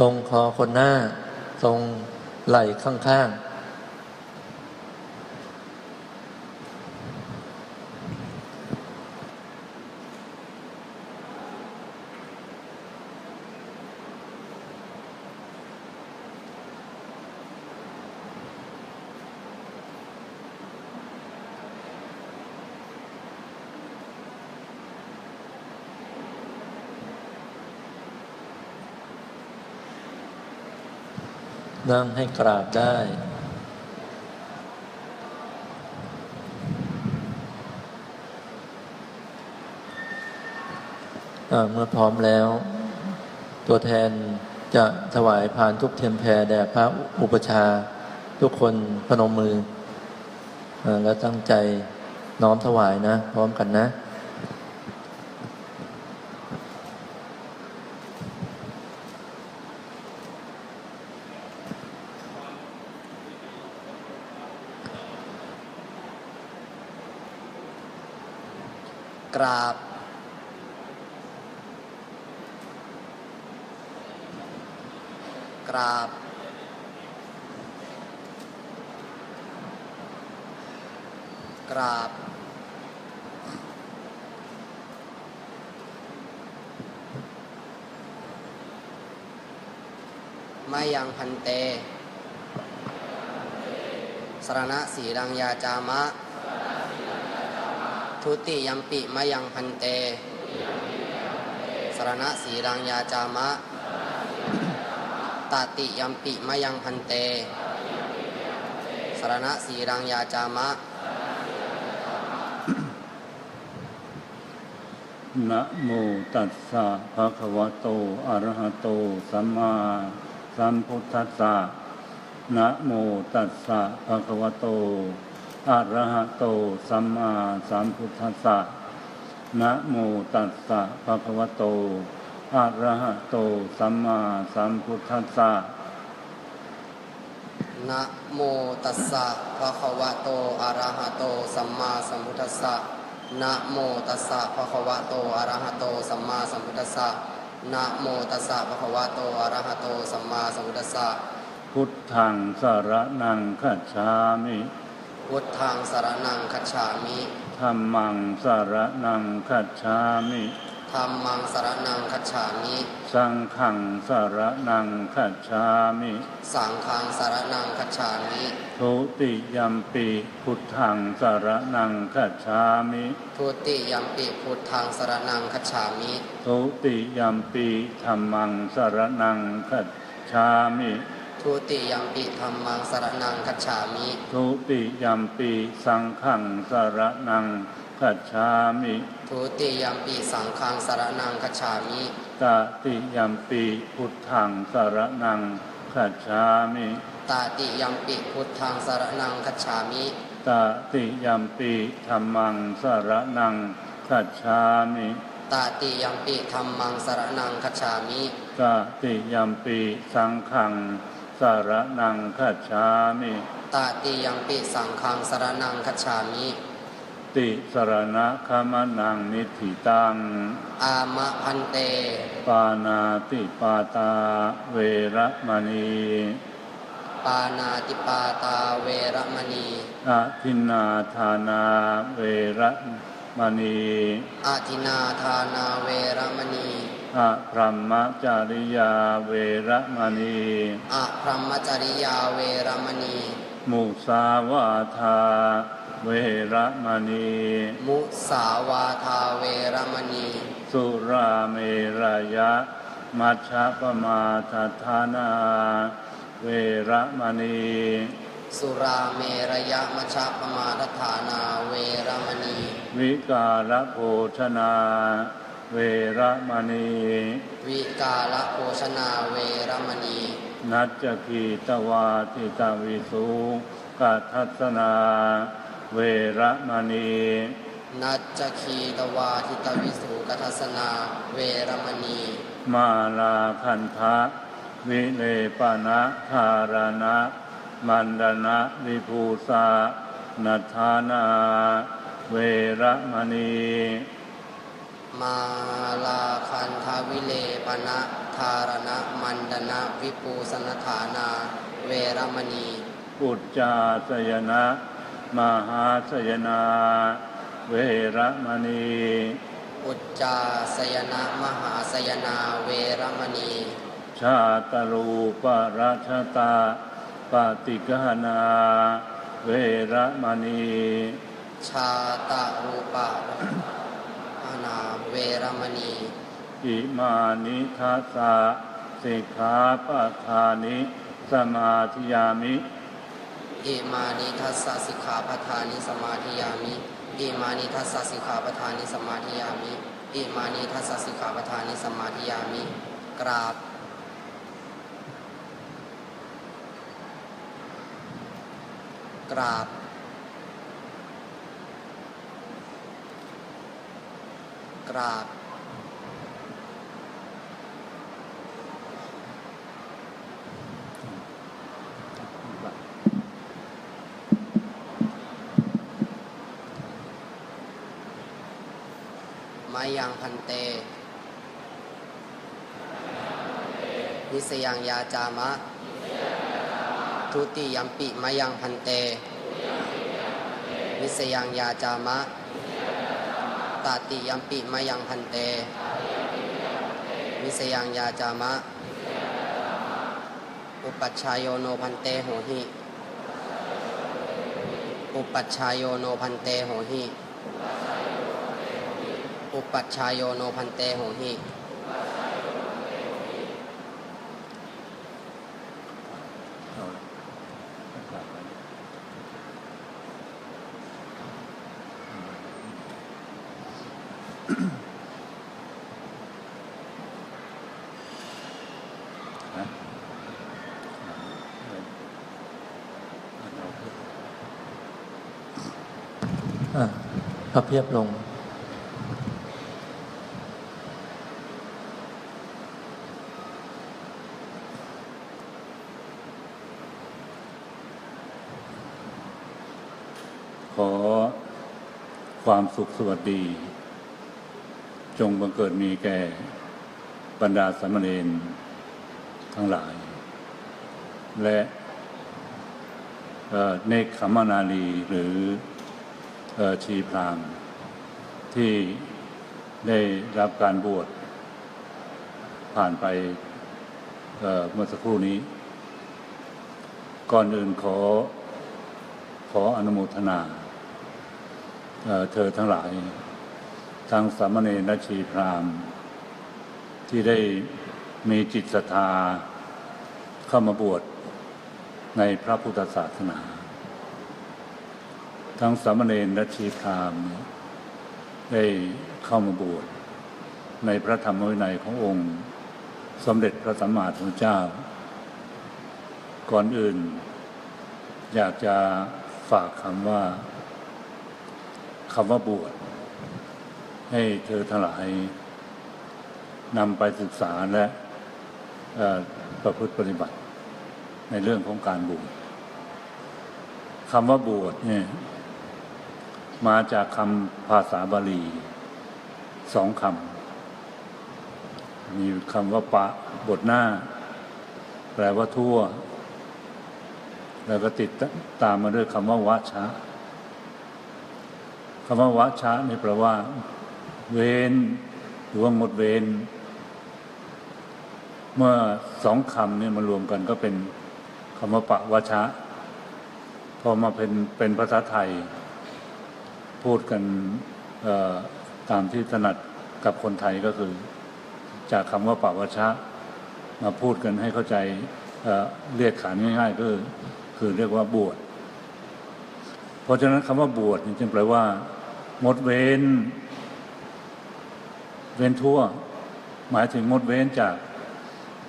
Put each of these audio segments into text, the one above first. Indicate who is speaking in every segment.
Speaker 1: ทรงคอคนหน้า ทรงไหล่ข้างๆ นั่งให้กราบได้ เมื่อพร้อมแล้ว ตัวแทนจะถวายพานทุกเทียมแพรแด่พระอุปชา ทุกคนพนมมืออแล้วตั้งใจน้อมถวายนะ พร้อมกันนะ
Speaker 2: กราบ กราบ กราบ มายังพันเต สรณะสีรังยาจามะ ทุติยัมปิมายังพันเต สรณะสีรังยาจามะตติยัมปิมายังพันเต สรณะสีรังยาจามะ
Speaker 3: นะโมตัสสะภะคะวะโต อะระหะโต สัมมาสัมพุทธัสสะนะโมตัสสะภะคะวะโต อะระหะโตสัมมาสัมพุทธัสสะนะโมตัสสะภะคะวะโตอะระหะโตสัมมาสัมพุทธัสสะ
Speaker 2: นะโมตัสสะภะคะวะโตอะระหะโตสัมมาสัมพุทธัสสะนะโมตัสสะภะคะวะโตอะระหะโตสัมมาสัมพุทธัสสะนะโมตัสสะภะคะวะโตอะระหะโตสัมมาสัมพุทธัสสะ
Speaker 3: พุทธังสรนังคัจฉามิ
Speaker 2: พุทธังสรนังคัจฉามิ
Speaker 3: ธัมมังสรนังคัจฉามิ
Speaker 2: ธัมมังสรนังคัจฉามิ
Speaker 3: สังฆังสรนังคัจฉามิ
Speaker 2: สังฆังสรนังคัจฉามิ
Speaker 3: ทุติยัมปีพุทธังสรนังคัจฉามิ
Speaker 2: ทุติยัมปิพุทธังสรนังคัจฉามิ
Speaker 3: ทุติยัมปีธรรมังสรนังคัจฉามิ
Speaker 2: ทุติยัมปิธัมมังสรนังคัจฉามิ
Speaker 3: ทุติยัมปีสังฆังสรนังคัจฉามิ
Speaker 2: ทุติยัมปิสังฆังสรนังคัจฉามิ
Speaker 3: ตติยัมปีพุทธังสรนังคัจฉามิ
Speaker 2: ตาติยัมปิพุทธังสรนังคัจฉามิ
Speaker 3: ตติยัมปีธรรมังสรนังคัจฉามิ
Speaker 2: ตาติยัมปิธัมมังสรนังคัจฉามิ
Speaker 3: ตติยัมปีสังฆัง สรนังคัจฉามิ
Speaker 2: ตาติยัมปิสังฆังสรนังคัจฉามิ
Speaker 3: ติสรณะขมนังนิธิตัง
Speaker 2: อามะพันเต
Speaker 3: ปานาติปาตาเวระมณี
Speaker 2: ปานาติปาตาเวระมณี
Speaker 3: อาทินนาธานาเวระมณี
Speaker 2: อาทินาทานาเวระมณี
Speaker 3: อะพรหมจาริยาเวระมณี
Speaker 2: อะพรหมจริยาเวระมณี
Speaker 3: มุสาวาทาเวระมณี
Speaker 2: มุสาวาทาเวระมณี
Speaker 3: สุราเมรยะ มัชฌะปมาทัฏฐานา เวระมณี
Speaker 2: สุราเมระยะมชฌปมาทฐานาเวระมณี
Speaker 3: วิกาลโภชนา เวระมณี
Speaker 2: วิกาลโภชนาเวระมณี
Speaker 3: นัจจคีตวาทิตาวิสุกัทัสนา เวระมณี
Speaker 2: นัจจคีตวาทิตวิสุกัทัสนา เวระมณี
Speaker 3: มาลาคันทะวิเลปนะธารณะ มันดนะวิภูสานัทานา เวระมณี
Speaker 2: มาลาคันทวิวิเลปนะธารณะมันดนะวิปูสนฐานา เวรมณี
Speaker 3: ปุจจาสยนะมหาสยนา เวระมณี
Speaker 2: อุจจาสยนะมหาสยนาเวรมณี
Speaker 3: ชาตรูปราชตาปฏิกหนา เวระมณี
Speaker 2: ชาตะรูปะอา นาเวรมณี
Speaker 3: อิมานิทัสสะสิกขาปะทานิ สมาธิยามิ
Speaker 2: อิมานิทัสสะสิกขาปทานิสมาธิยามิอิมานิทัสสะสิกขาปทานิสมาธิยามิอิมานิทัสสะสิกขาปทานิสมาธิยามิ กราบกราบ ราบมายังพันเต นิสยังยาจามะ ทุติยัมปิมายังพันเต นิสยังยาจามะ ตาติยัมปิมายังพันเตนิสยังยาจามะ อุปัชายโยโนพันเตโหหิอุปัชายโยโนพันเตโหหิอุปัชายโยโนพันเตโหหิ
Speaker 3: อฮะเอาเถอะ
Speaker 1: อะ พระเพียบลง
Speaker 3: ขอความสุขสวัสดี จงบังเกิดมีแก่บรรดาสามเณรทั้งหลาย และเนคขมนาลีหรืออชีพรามที่ได้รับการบวชผ่านไปเเมื่อสักครู่นี้ ก่อนอื่นขอขออนุโมทนาเเธอทั้งหลาย ทั้งสามเณรและชีพรามที่ได้มีจิตศรัทธาเข้ามาบวชในพระพุทธศาสนา ทั้งสามเณรและชีพรามได้เข้ามาบวชในพระธรรมวินัยขององค์ สมเด็จพระสัมมาสัมพุทธเจ้า ก่อนอื่น อยากจะฝากคำว่าคำว่าบวช ให้เธอทั้งหลายนำไปศึกษาและประพฤติปฏิบัติ ในเรื่องของการบวชคำว่าบวชเนี่ยมาจากคำภาษาบาลีสองคำ มีคำว่าปะบทหน้า แปลว่าทั่ว แล้วก็ติดตามมาด้วยคำว่าวะชะคำว่าวะชะนี่แปลว่า เวนหรือว่าหมดเวนเมื่อสองคำนี่มารวมกันก็เป็นคำว่าปะวชะ พอมาเป็นเป็นภาษาไทย พูดกันตามที่ถนัดกับคนไทยก็คือ จากคำว่าปะวชะ มาพูดกันให้เข้าใจเเรียกขานง่ายๆ ก็คือเรียกว่าบวช เพราะฉะนั้นคำว่าบวชจึงแปลว่างดเว้น เว้นทั่ว หมายถึงงดเว้นจาก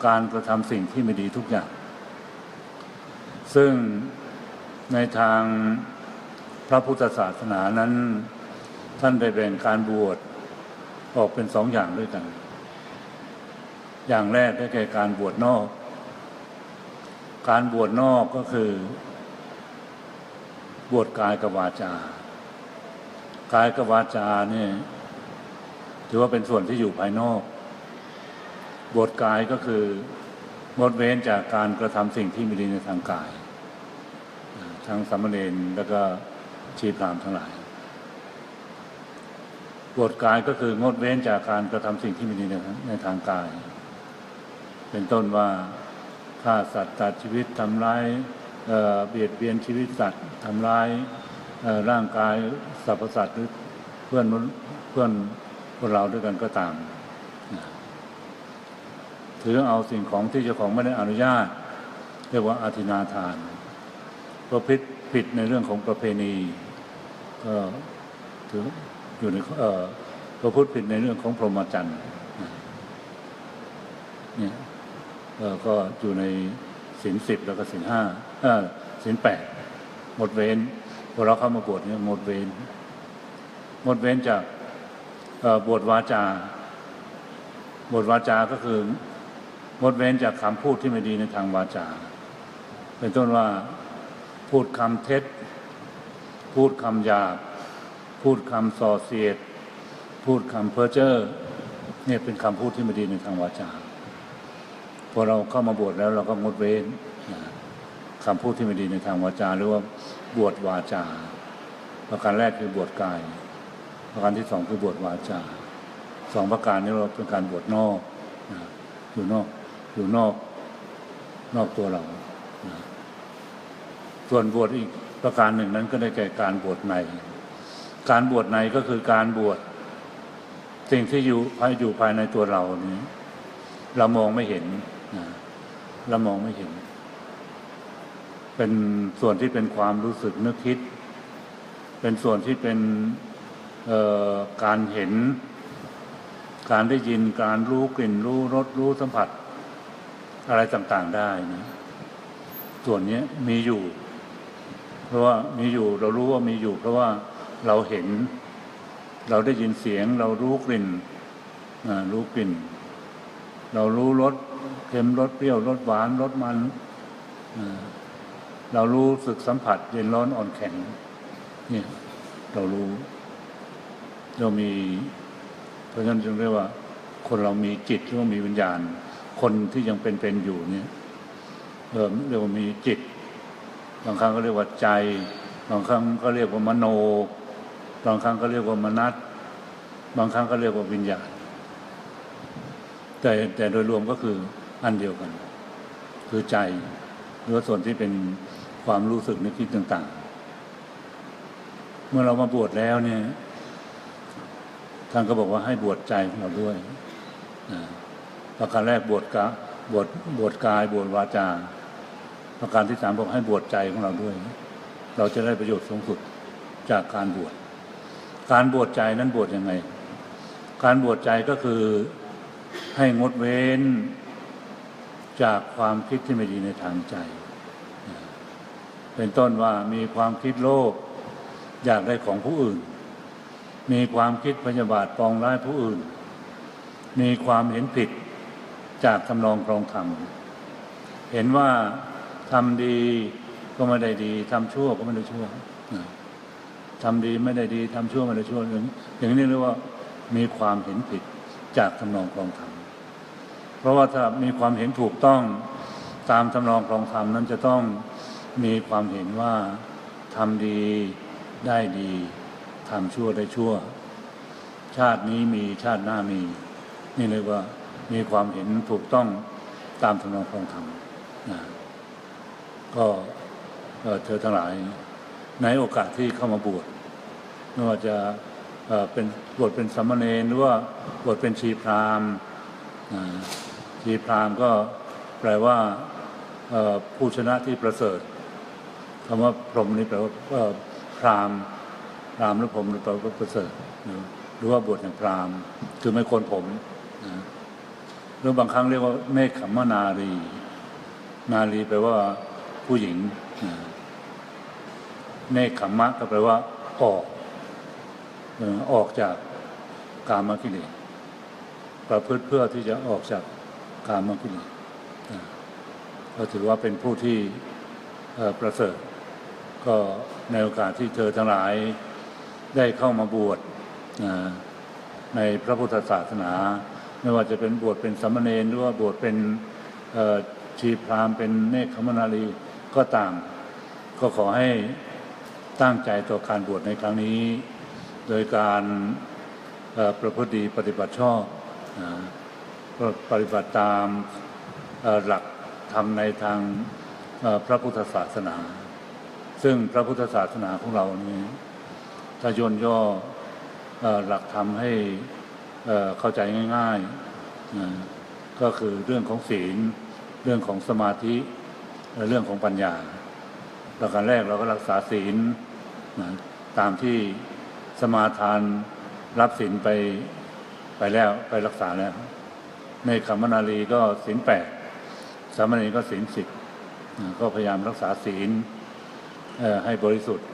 Speaker 3: การกระทำสิ่งที่ไม่ดีทุกอย่าง ซึ่งในทางพระพุทธศาสนานั้น ท่านได้แบ่งการบวชออกเป็นสองอย่างด้วยกัน อย่างแรกได้แก่การบวชนอก การบวชนอกก็คือ บวชกายกับวาจา กายกับวาจาเนี่ย ถือว่าเป็นส่วนที่อยู่ภายนอก บทกายก็คืองดเว้นจากการกระทำสิ่งที่ไม่ดีในทางกายอ่าทั้งสามเณรแล้วก็ชีพรามทั้งหลาย บทกายก็คืองดเว้นจากการกระทำสิ่งที่ไม่ดีในทางกาย เป็นต้นว่าฆ่าสัตว์ตัดชีวิตทำร้ายเเบียดเบียนชีวิตสัตว์ทำร้ายร่างกายสรรพสัตว์หรือเพื่อนเพื่อน พวกเราด้วยกันก็ตาม ถือเอาสิ่งของที่เจ้าของไม่ได้อนุญาต เรียกว่าอาทินาทานประพฤติผิดในเรื่องของประเพณีก็ถืออยู่ในประพฤติผิดในเรื่องของพรหมจรรย์เนี่ยก็อยู่ในศีลสิบแล้วก็ศีลห้าเออศีลแปดหมดเว้นพอเราเข้ามาบวชเนี่ยหมดเว้นหมดเว้นจาก บวชวาจา บทวาจา ก็คืองดเว้นจากคำพูดที่ไม่ดีในทางวาจา เป็นต้นว่าพูดคำเท็จ พูดคำหยาบ พูดคำส่อเสียด พูดคำเพ้อเจ้อเนี่ยเป็นคำพูดที่ไม่ดีในทางวาจา พอเราเข้ามาบวชแล้วเราก็งดเว้นคำพูดที่ไม่ดีในทางวาจา หรือว่าบวชวาจา ประการแรกคือบวชกาย ประการที่สองคือบวชวาจาสองประการนี้เราเป็นการบวชนอกนะอยู่นอกอยู่นอกนอกตัวเรานะส่วนบวชอีกประการหนึ่งนั้นก็ได้แก่การบวชใน การบวชในก็คือการบวชสิ่งที่อยู่ภายอยู่ภายในตัวเรานี้เรามองไม่เห็นนะเรามองไม่เห็น เป็นส่วนที่เป็นความรู้สึกนึกคิด เป็นส่วนที่เป็น การเห็น การได้ยินการรู้กลิ่นรู้รสรู้สัมผัส อะไรต่างๆได้นะส่วนนี้มีอยู่ เพราะว่ามีอยู่เรารู้ว่ามีอยู่ เพราะว่าเราเห็น เราได้ยินเสียง เรารู้กลิ่นรู้กลิ่น เรารู้รสเค็มรสเปรี้ยวรสหวานรสมันเรารู้สึกสัมผัสเย็นร้อนอ่อนแข็งเนี่ยเรารู้ เรามี เพราะฉะนั้นจึงเรียกว่า คนเรามีจิตหรือว่ามีวิญญาณ คนที่ยังเป็นๆอยู่เนี่ยเรียกว่ามีจิต บางครั้งก็เรียกว่าใจ บางครั้งก็เรียกว่ามโน บางครั้งก็เรียกว่ามนัตบางครั้งก็เรียกว่าวิญญาณ แต่แต่โดยรวมก็คืออันเดียวกัน คือใจหรือส่วนที่เป็นความรู้สึกนึกคิดต่าง ๆ เมื่อเรามาบวชแล้วเนี่ย ท่านก็บอกว่าให้บวชใจของเราด้วยประการแรกบวชกะบวชบวชกายบวชวาจา ประการที่สามบอกให้บวชใจของเราด้วย เราจะได้ประโยชน์สูงสุดจากการบวชการบวชใจนั้นบวชยังไง การบวชใจก็คือให้งดเว้นจากความคิดที่ไม่ดีในทางใจ เป็นต้นว่ามีความคิดโลภอยากได้ของผู้อื่น มีความคิดพยาบาทปองร้ายผู้อื่น มีความเห็นผิดจากทำนองครองธรรม เห็นว่าทำดีก็ไม่ได้ดีทำชั่วก็ไม่ได้ชั่วทำดีไม่ได้ดีทำชั่วไม่ได้ชั่วอย่างอย่างนี้เรียกว่ามีความเห็นผิดจากทำนองครองธรรม เพราะว่าถ้ามีความเห็นถูกต้องตามทำนองครองธรรมนั้นจะต้องมีความเห็นว่าทำดีได้ดี ทำชั่วได้ชั่ว ชาตินี้มีชาติหน้ามี นี่เรียกว่ามีความเห็นถูกต้องตามทำนองครองธรรมนะก็เธอทั้งหลาย ในโอกาสที่เข้ามาบวชไม่ว่าจะเป็นบวชเป็นสามเณรหรือว่าบวชเป็นชีพราหมณ์ชีพราหมณ์ก็แปลว่าผู้ชนะที่ประเสริฐคำว่าพรหมนี่แปลว่าพราม พรามหรือผมหรือแปลว่าประเสริฐหรือว่าบวชอย่างพรามคือไม่โกนผมนะหรือบางครั้งเรียกว่าเนคขมนารี นารีแปลว่าผู้หญิงเนคขมมะก็แปลว่า ออกออกจากกามกิเลสประพฤติเพื่อที่จะออกจากกามกิเลสก็ถือว่าเป็นผู้ที่ประเสริฐ ก็ในโอกาสที่เธอทั้งหลาย ได้เข้ามาบวชในพระพุทธศาสนา ไม่ว่าจะเป็นบวชเป็นสามเณรหรือว่าบวชเป็นชีพรามเป็นเนคขมนารีก็ตาม ก็ขอให้ตั้งใจต่อการบวชในครั้งนี้ โดยการประพฤติดีปฏิบัติชอบปฏิบัติตามหลักธรรมในทางพระพุทธศาสนา ซึ่งพระพุทธศาสนาของเรานี้ ถ้าย่นย่อหลักธรรมให้เข้าใจง่ายๆ ก็คือเรื่องของศีล เรื่องของสมาธิและเรื่องของปัญญาประการแรกเราก็รักษาศีลตามที่สมาทานรับศีลไปไปแล้วไปรักษาแล้ว ในคำมนาลีก็ศีลแปดสามเณรก็ศีลสิบก็พยายามรักษาศีลให้บริสุทธิ์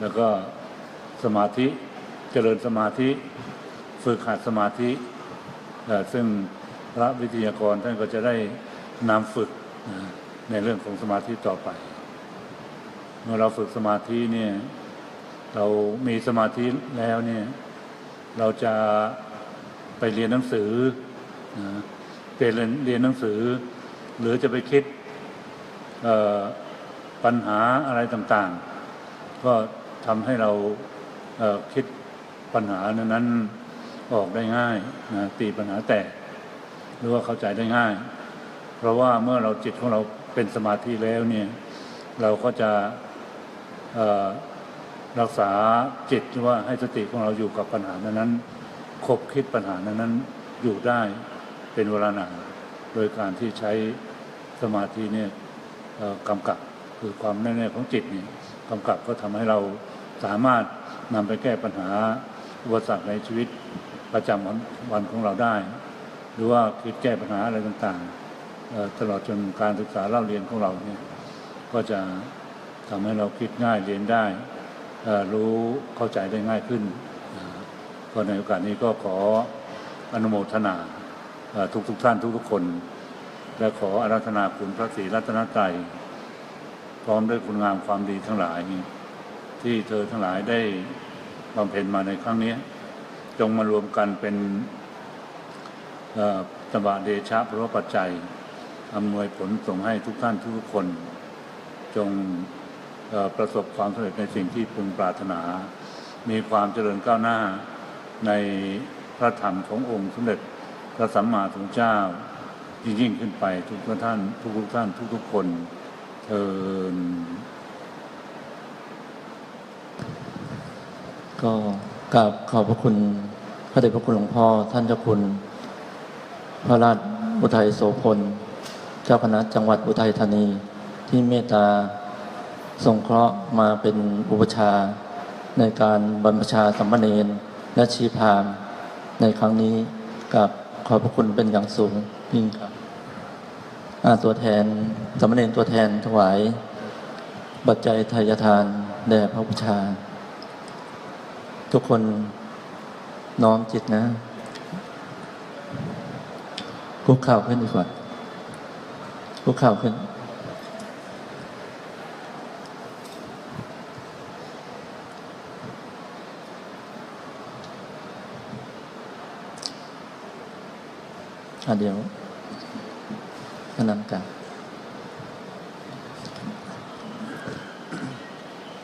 Speaker 3: แล้วก็สมาธิเจริญสมาธิฝึกหัดสมาธิ ซึ่งพระวิทยากรท่านก็จะได้นำฝึกในเรื่องของสมาธิต่อไป เมื่อเราฝึกสมาธิเนี่ยเรามีสมาธิแล้วเนี่ยเราจะไปเรียนหนังสือนะไปเรียนเรียนหนังสือ หรือจะไปคิดปัญหาอะไรต่างๆ ก็ ทำให้เราเคิดปัญหานั้นๆออกได้ง่ายนะตีปัญหาแตกหรือว่าเข้าใจได้ง่าย เพราะว่าเมื่อเราจิตของเราเป็นสมาธิแล้วเนี่ยเราก็จะรักษาจิตหรือว่าให้สติของเราอยู่กับปัญหานั้นๆคบคิดปัญหานั้นๆอยู่ได้เป็นเวลานานโดยการที่ใช้สมาธิเนี่ยกำกับคือความแน่วแน่ของจิตนี่กำกับก็ทำให้เรา สามารถนำไปแก้ปัญหาอุปสรรคในชีวิตประจำวันวันของเราได้ หรือว่าคิดแก้ปัญหาอะไรต่างๆ ตลอดจนการศึกษาเล่าเรียนของเราเนี่ยก็จะทำให้เราคิดง่ายเรียนได้ รู้เข้าใจได้ง่ายขึ้นก็ในโอกาสนี้ก็ขออนุโมทนาเอ่อทุกๆท่านทุกๆคน และขออาราธนาคุณพระศรีรัตนตรัยพร้อมด้วยคุณงามความดีทั้งหลาย ที่เธอทั้งหลายได้บำเพ็ญมาในครั้งนี้ จงมารวมกันเป็นตบะเดชะพระปัจจัยอำนวยผลส่งให้ทุกท่านทุกคน จงประสบความสำเร็จในสิ่งที่พึงปรารถนา มีความเจริญก้าวหน้าในพระธรรมขององค์สมเด็จพระสัมมาสัมพุทธเจ้ายิ่งขึ้นไปทุกท่านทุกทุกท่านทุกทุกคนเทิน
Speaker 1: ก็กราบขอบพระคุณพระเดชพระคุณหลวงพ่อท่านเจ้าคุณ พระราชอุทัยโสพล เจ้าคณะจังหวัดอุทัยธานีที่เมตตาสงเคราะห์มาเป็นอุปชาในการบรรพชาสัมมเนรและชีพามในครั้งนี้กับขอบพระคุณเป็นอย่างสูงยิ่งครับอ่าตัวแทนสัมมเนรตัวแทนถวาย บัจจัยทายทานแด่พระบูชา ทุกคนน้อมจิตนะคุกเข่าขึ้นดีกว่าคุกเข่าขึ้น อะเดี๋ยวพนันกัน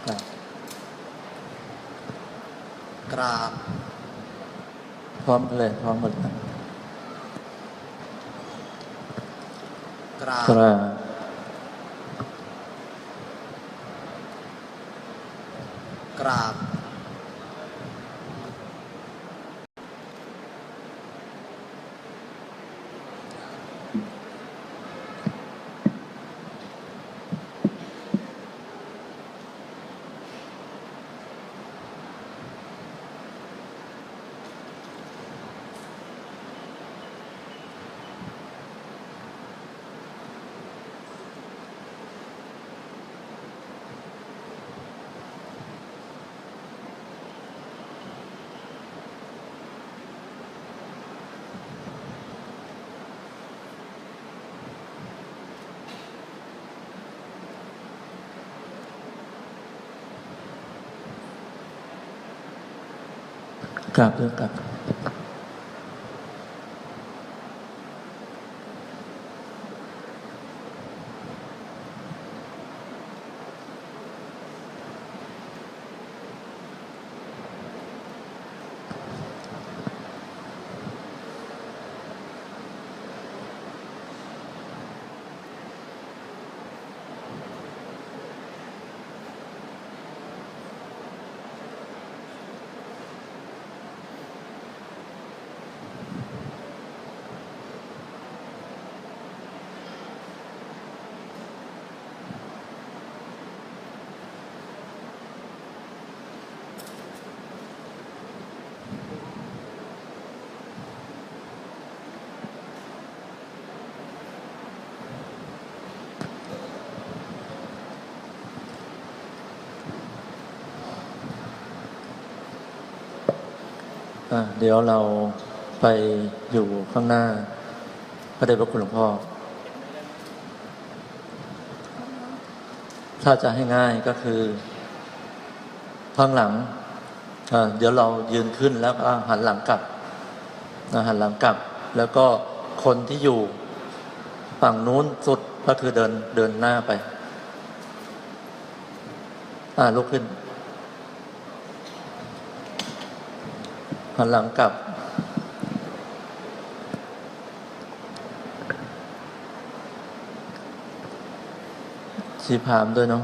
Speaker 1: กราบ
Speaker 2: ก ราบ
Speaker 1: พร้อมกันเลยพร้อมกันเลย
Speaker 2: กราบ
Speaker 1: กราบ
Speaker 2: กราบ
Speaker 1: กราบด้วยกราบ เดี๋ยวเราไปอยู่ข้างหน้า พระเดชพระคุณหลวงพ่อ ถ้าจะให้ง่ายก็คือ ข้างหลัง เดี๋ยวเรายืนขึ้นแล้วหันหลังกลับหันหลังกลับ แล้วก็คนที่อยู่ฝั่งนู้นสุดก็คือเดินเดินหน้าไป อ่าลุกขึ้น หันหลังกลับ ชีพามด้วยเนาะ